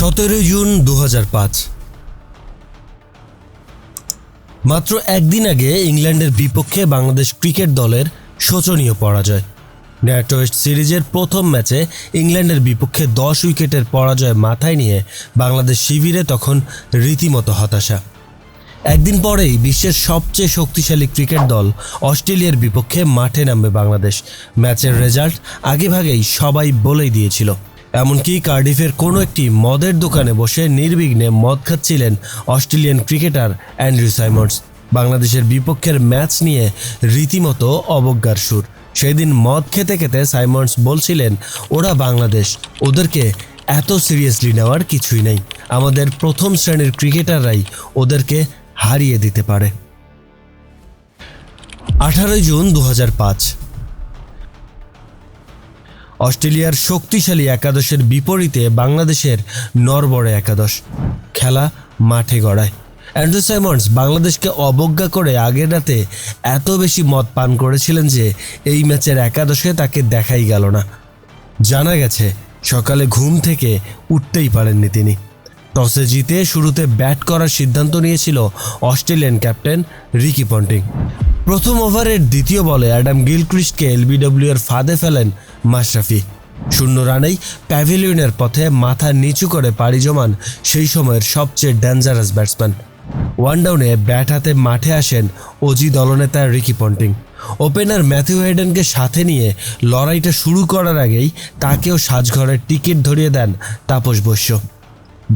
সতেরোই জুন দু হাজার পাঁচ। মাত্র একদিন আগে ইংল্যান্ডের বিপক্ষে বাংলাদেশ ক্রিকেট দলের শোচনীয় পরাজয়। ন্যাটো টেস্ট সিরিজের প্রথম ম্যাচে ইংল্যান্ডের বিপক্ষে দশ উইকেটের পরাজয় মাথায় নিয়ে বাংলাদেশ শিবিরে তখন রীতিমতো হতাশা। একদিন পরেই বিশ্বের সবচেয়ে শক্তিশালী ক্রিকেট দল অস্ট্রেলিয়ার বিপক্ষে মাঠে নামবে বাংলাদেশ। ম্যাচের রেজাল্ট আগেভাগেই সবাই বলেই দিয়েছিল। এমনকি কার্ডিফের কোনো একটি মদের দোকানে বসে নির্বিঘ্নে মদ খাচ্ছিলেন অস্ট্রেলিয়ান ক্রিকেটার অ্যান্ড্রু সাইমন্ডস। বাংলাদেশের বিপক্ষের ম্যাচ নিয়ে রীতিমতো অবজ্ঞার সুর। সেদিন মদ খেতে খেতে সাইমন্ডস বলছিলেন, ওরা বাংলাদেশ, ওদেরকে এত সিরিয়াসলি নেওয়ার কিছুই নেই। আমাদের প্রথম শ্রেণির ক্রিকেটাররাই ওদেরকে হারিয়ে দিতে পারে। আঠারোই জুন দু হাজার পাঁচ। অস্ট্রেলিয়ার শক্তিশালী একাদশের বিপরীতে বাংলাদেশের নরবরে একাদশ। খেলা মাঠে গড়ায়। অ্যান্ড্রু সাইমন্ডস বাংলাদেশকে অবজ্ঞা করে আগের রাতে এত বেশি মদ পান করেছিলেন যে এই ম্যাচের একাদশে তাকে দেখাই গেল না। জানা গেছে, সকালে ঘুম থেকে উঠতেই পারেননি তিনি। টসে জিতে শুরুতে ব্যাট করার সিদ্ধান্ত নিয়েছিল অস্ট্রেলিয়ান ক্যাপ্টেন রিকি পন্টিং। প্রথম ওভারের দ্বিতীয় বলে অ্যাডাম গিলক্রিস্টকে এলবিডব্লিউ এর ফাঁদে ফেলেন মাশরাফি। শূন্য রানেই প্যাভিলিয়নের পথে মাথা নিচু করে পাড়ি জমান সেই সময়ের সবচেয়ে ডেঞ্জারাস ব্যাটসম্যান। ওয়ান ডাউনে ব্যাট হাতে মাঠে আসেন অজি দলনেতা রিকি পন্টিং। ওপেনার ম্যাথিউ হেডেনকে সাথে নিয়ে লড়াইটা শুরু করার আগেই তাকেও সাজঘরের টিকিট ধরিয়ে দেন তাপস বৈশ্য।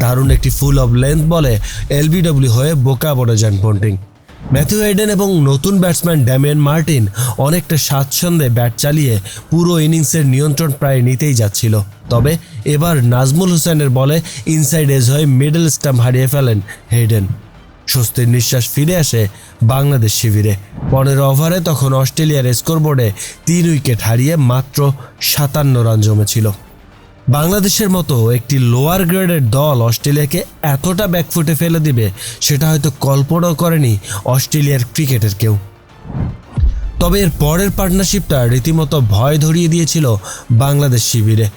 দারুণ একটি ফুল অব লেন্থ বলে এলবিডব্লিউ হয়ে বোকা পড়ে যান পন্টিং। ম্যাথিউ হেডেন এবং নতুন ব্যাটসম্যান ড্যামিয়ান মার্টিন অনেকটা স্বাচ্ছন্দ্যে ব্যাট চালিয়ে পুরো ইনিংসের নিয়ন্ত্রণ প্রায় নিতেই যাচ্ছিল। তবে এবার নাজমুল হোসেনের বলে ইনসাইড এজ হয়ে মিডল স্টাম্প হারিয়ে ফেলেন হেডেন স্বস্তির নিঃশ্বাস ফিরে আসে বাংলাদেশ শিবিরে। পনেরো ওভারে তখন অস্ট্রেলিয়ার স্কোরবোর্ডে তিন উইকেট হারিয়ে মাত্র সাতান্ন রান জমেছিল। বাংলাদেশের মতো একটি লোয়ার গ্রেডের দল অস্ট্রেলিয়াকে এতটা ব্যাকফুটে ফেলে দিবে, সেটা হয়তো কল্পনাও করেনি অস্ট্রেলিয়ার ক্রিকেটের কেউ। তবে এর পরের পার্টনারশিপটা রীতিমতো ভয় ধরিয়ে দিয়েছিল বাংলাদেশ শিবিরে।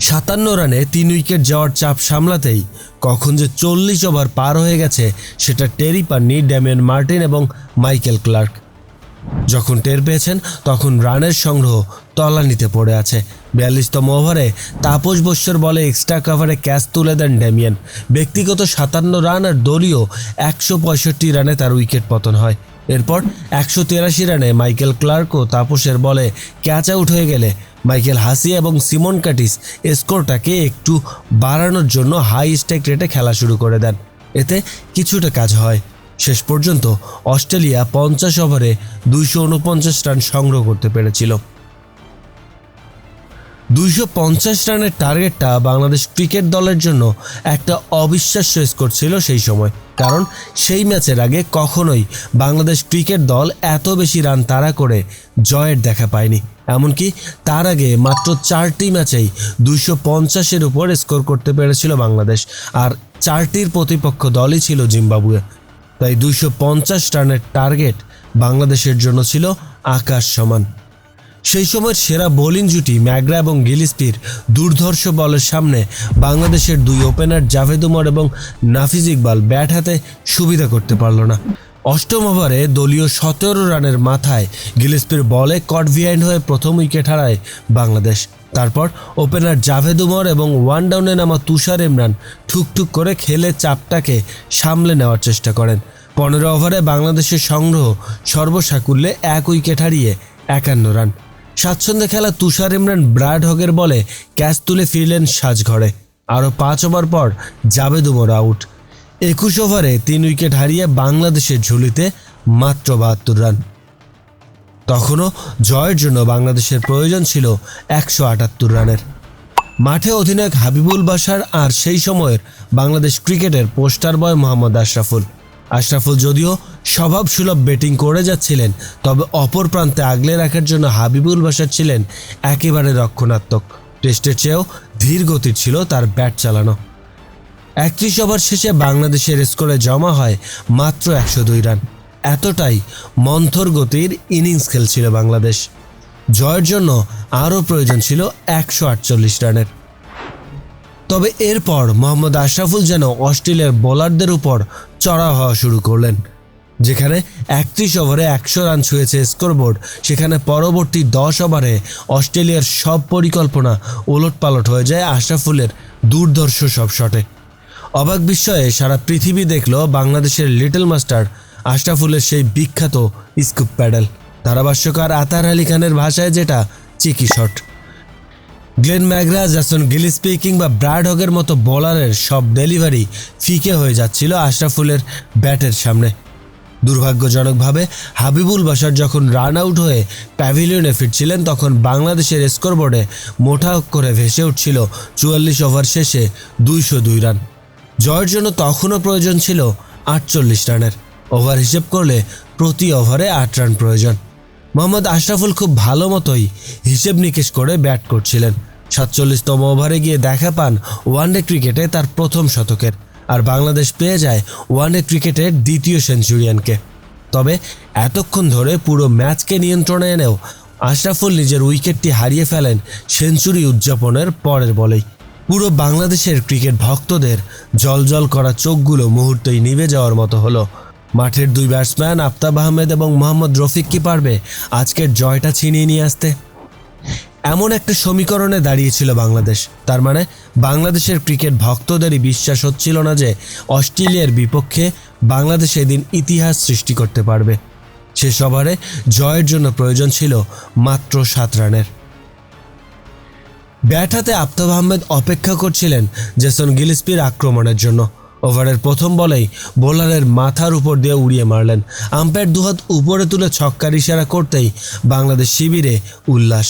সাতান্ন রানে তিন উইকেট যাওয়ার চাপ সামলাতেই কখন যে চল্লিশ ওভার পার হয়ে গেছে, সেটা টেরি পাননি ড্যামিয়ান মার্টিন এবং মাইকেল ক্লার্ক। যখন টের পেয়েছেন, তখন রানের সংগ্রহ তলানিতে পড়ে আছে। বিয়াল্লিশতম ওভারে তাপস বস্যর বলে এক্সট্রা কাভারে ক্যাচ তুলে দেন ড্যামিয়ান। ব্যক্তিগত সাতান্ন রান আর দলীয় একশো পঁয়ষট্টি রানে তার উইকেট পতন হয়। এরপর একশো তেরাশি রানে মাইকেল ক্লার্ক ও তাপসের বলে ক্যাচ আউট হয়ে গেলে মাইকেল হাসি এবং সিমন কাটিস স্কোরটাকে একটু বাড়ানোর জন্য হাই স্ট্রাইক রেটে খেলা শুরু করে দেন। এতে কিছুটা কাজ হয়। শেষ পর্যন্ত অস্ট্রেলিয়া পঞ্চাশ ওভারে দুইশো উনপঞ্চাশ রান সংগ্রহ করতে পেরেছিল। দুইশো পঞ্চাশ রানের টার্গেটটা বাংলাদেশ ক্রিকেট দলের জন্য একটা অবিশ্বাস্য স্কোর ছিল সেই সময়, কারণ সেই ম্যাচের আগে কখনোই বাংলাদেশ ক্রিকেট দল এত বেশি রান তাড়া করে জয়ের দেখা পায়নি। এমনকি তার আগে মাত্র চারটি ম্যাচেই দুইশো পঞ্চাশের উপর স্কোর করতে পেরেছিল বাংলাদেশ, আর চারটির প্রতিপক্ষ দলই ছিল জিম্বাবুয়ে। তাই দুশো পঞ্চাশ রানের টার্গেট বাংলাদেশের জন্য ছিল আকাশ সমান। সেই সময়ের সেরা বোলিং জুটি ম্যাগরা এবং গিলিস্পির দুর্ধর্ষ বলের সামনে বাংলাদেশের দুই ওপেনার জাভেদ উমর এবং নাফিজ ইকবাল ব্যাট হাতে সুবিধা করতে পারল না। অষ্টম ওভারে দলীয় সতেরো রানের মাথায় গিলিস্পির বলে কট বিহাইন্ড হয়ে প্রথম উইকেট হারায় বাংলাদেশ। তারপর ওপেনার জাভেদ উমর এবং ওয়ান ডাউনে নামা তুষার ইমরান ঠুকঠুক করে খেলে চাপটাকে সামলে নেওয়ার চেষ্টা করেন। পনেরো ওভারে বাংলাদেশের সংগ্রহ সর্বসাকুল্যে এক উইকেট হারিয়ে একান্ন রান। স্বাচ্ছন্দ্যে খেলা তুষার ইমরান ব্রাড হগের বলে ক্যাচ তুলে ফিরলেন সাজঘরে। আরও পাঁচ ওভার পর জাভেদ উমর আউট। একুশ ওভারে তিন উইকেট হারিয়ে বাংলাদেশের ঝুলিতে মাত্র বাহাত্তর রান। তখনও জয়ের জন্য বাংলাদেশের প্রয়োজন ছিল একশো আটাত্তর রানের। মাঠে অধিনায়ক হাবিবুল বাসার আর সেই সময়ের বাংলাদেশ ক্রিকেটের পোস্টার বয় মোহাম্মদ আশরাফুল। আশরাফুল যদিও স্বভাবসুলভ ব্যাটিং করে যাচ্ছিলেন, তবে অপর প্রান্তে আগলে রাখার জন্য হাবিবুল বাসার ছিলেন একেবারে রক্ষণাত্মক। টেস্টের চেয়েও ধীর গতির ছিল তার ব্যাট চালানো। একত্রিশ ওভার শেষে বাংলাদেশের স্কোরে জমা হয় মাত্র একশো দুই রান। এতটাই মন্থর গতির ইনিংস খেলছিল বাংলাদেশ। জয়ের জন্য আরও প্রয়োজন ছিল একশো আটচল্লিশ রানের। তবে এরপর মোহাম্মদ আশরাফুল যেন অস্ট্রেলিয়ার বোলারদের উপর চড়া হওয়া শুরু করলেন, যেখানে একত্রিশ ওভারে একশো রান ছুঁয়েছে স্কোরবোর্ড। সেখানে পরবর্তী দশ ওভারে অস্ট্রেলিয়ার সব পরিকল্পনা ওলটপালট হয়ে যায় আশরাফুলের দুর্ধর্ষ সব শটে। অবাক বিস্ময়ে সারা পৃথিবী দেখল বাংলাদেশের লিটল মাস্টার আশরাফুলের সেই বিখ্যাত স্কুপ প্যাডেল। ধারাভাষ্যকার আতার আলী খানের ভাষায় যেটা cheeky shot. Glenn McGrath Jason Gillespie কিংবা ব্রাড হগের মতো বোলারের সব ডেলিভারি ফিকে হয়ে যাচ্ছিল আশরাফুলের ব্যাটের সামনে। দুর্ভাগ্যজনকভাবে হাবিবুল বাসার যখন রান আউট হয়ে প্যাভিলিয়নে ফিরছিলেন, তখন বাংলাদেশের স্কোরবোর্ডে মোটা করে ভেসে উঠছিল চুয়াল্লিশ ওভার শেষে দুইশো দুই রান। জয়ের জন্য তখনও প্রয়োজন ছিল আটচল্লিশ রানের। ওভার হিসেব করলে প্রতি ওভারে আট রান প্রয়োজন। মোহাম্মদ আশরাফুল খুব ভালো মতোই হিসেব নিকেশ করে ব্যাট করছিলেন। সাতচল্লিশতম ওভারে গিয়ে দেখা পান ওয়ানডে ক্রিকেটে তার প্রথম শতকের, আর বাংলাদেশ পেয়ে যায় ওয়ানডে ক্রিকেটের দ্বিতীয় সেঞ্চুরিয়ানকে। তবে এতক্ষণ ধরে পুরো ম্যাচকে নিয়ন্ত্রণে এনেও আশরাফুল নিজের উইকেটটি হারিয়ে ফেলেন সেঞ্চুরি উদযাপনের পরের বলেই। পুরো বাংলাদেশের ক্রিকেট ভক্তদের জলজল করা চোখগুলো মুহূর্তেই নিভে যাওয়ার মতো হলো। মাঠের দুই ব্যাটসম্যান আফতাব আহমেদ এবং মোহাম্মদ রফিক কি পারবে আজকের জয়টা ছিনিয়ে নিয়ে আসতে। এমন একটা সমীকরণে দাঁড়িয়েছিল বাংলাদেশ। তার মানে বাংলাদেশের ক্রিকেট ভক্তদেরই বিশ্বাস হচ্ছিল না যে অস্ট্রেলিয়ার বিপক্ষে বাংলাদেশ এদিন ইতিহাস সৃষ্টি করতে পারবে। শেষ ওভারে জয়ের জন্য প্রয়োজন ছিল মাত্র সাত রানের। ব্যাট হাতে আফতাব আহমেদ অপেক্ষা করছিলেন জেসন গিলিসপির আক্রমণের জন্য। ওভারের প্রথম বলেই বোলারের মাথার উপর দিয়ে উড়িয়ে মারলেন। আম্পায়ার দুহাত উপরে তুলে ছক্কার ইশারা করতেই বাংলাদেশ শিবিরে উল্লাস।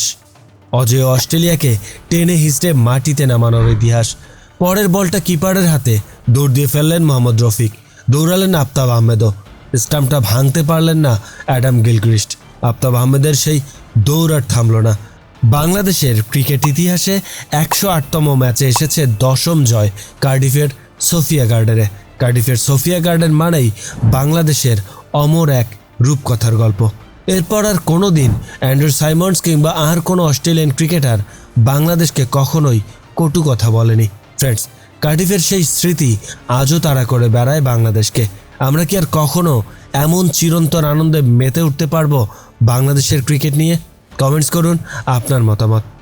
অজয় অস্ট্রেলিয়াকে টেনে হিস্টে মাটিতে নামানোর ইতিহাস। পরের বলটা কিপারের হাতে দৌড় দিয়ে ফেললেন মোহাম্মদ রফিক। দৌড়ালেন আফতাব আহমেদও। স্টাম্পটা ভাঙতে পারলেন না অ্যাডাম গিলক্রিস্ট। আফতাব আহমেদের সেই দৌড় আর থামল না। বাংলাদেশের ক্রিকেট ইতিহাসে একশো আটতম ম্যাচে এসেছে দশম জয় কার্ডিফের সোফিয়া গার্ডেনে। কার্ডিফের সোফিয়া গার্ডেন মানেই বাংলাদেশের অমর এক রূপকথার গল্প। এরপর আর কোনো দিন অ্যান্ড্রু সাইমন্ডস কিংবা আর কোনো অস্ট্রেলিয়ান ক্রিকেটার বাংলাদেশকে কখনোই কটু কথা বলেনি। ফ্রেন্ডস, কার্ডিফের সেই স্মৃতি আজও তাড়া করে বেড়ায় বাংলাদেশকে। আমরা কি আর কখনো এমন চিরন্তন আনন্দে মেতে উঠতে পারব বাংলাদেশের ক্রিকেট নিয়ে? কমেন্টস করুন আপনার মতামত।